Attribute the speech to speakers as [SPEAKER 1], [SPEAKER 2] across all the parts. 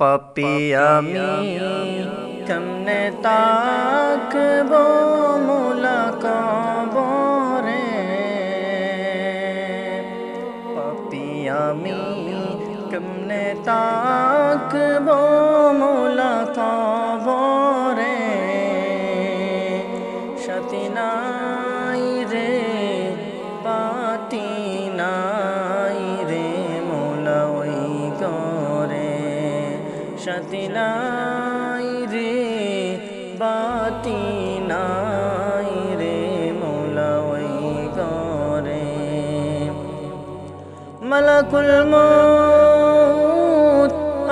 [SPEAKER 1] পাপি আমি কেমনে তাকবো মোলা কবরে পাপি আমি কেমনে তাকবো মোলা কবরে সতী সতী নাই রে, বাতি নাই রে মোলা ওই করে মালাকুল মউত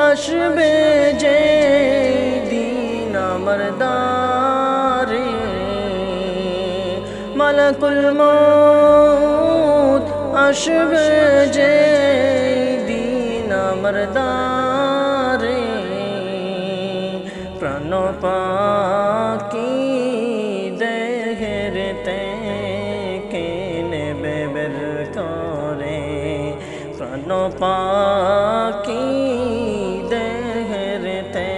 [SPEAKER 1] আসবে যে দিন আমার দারে মালাকুল মউত আসবে যে দিন আমার দারে প্রাণ পাকি দেহের তে নেবে বের করে। প্রাণ পাকি দেহের তে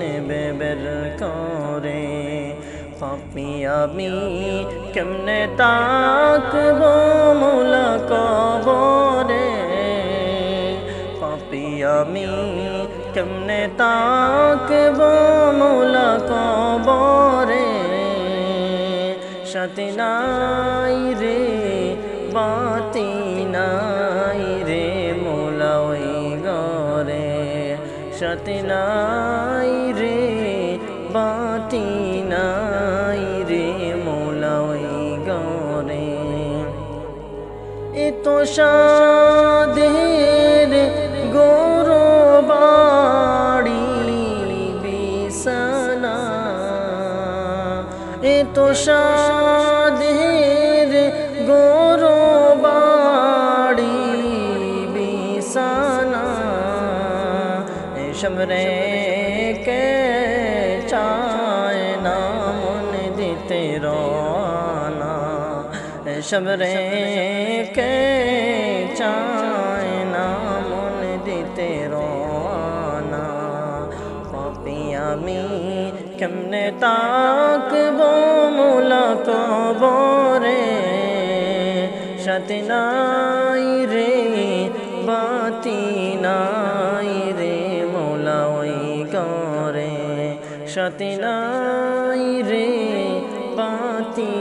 [SPEAKER 1] নেবে বের করে। পাপি আমি কেমনে তাকবো? কেমনে তাকবো মোলা কবরে সাথে নাই রে বাতি নাই রে মোলা ওই গরে সাথে নাই রে বাতি নাই রে মোলা ওই গরে এত সাধের এত সাধের গৌরবাড়ি বিছানা এসব রে কে চায় না মন দিতে রানা এসব রে কে চায় না মন দিতে রানা পাপি আমি কেমনে তাকবো মোলা কবরে? সাথে নাই রে, বাতি নাই রে মোলা ওই করে সাথে নাই রে, বাতি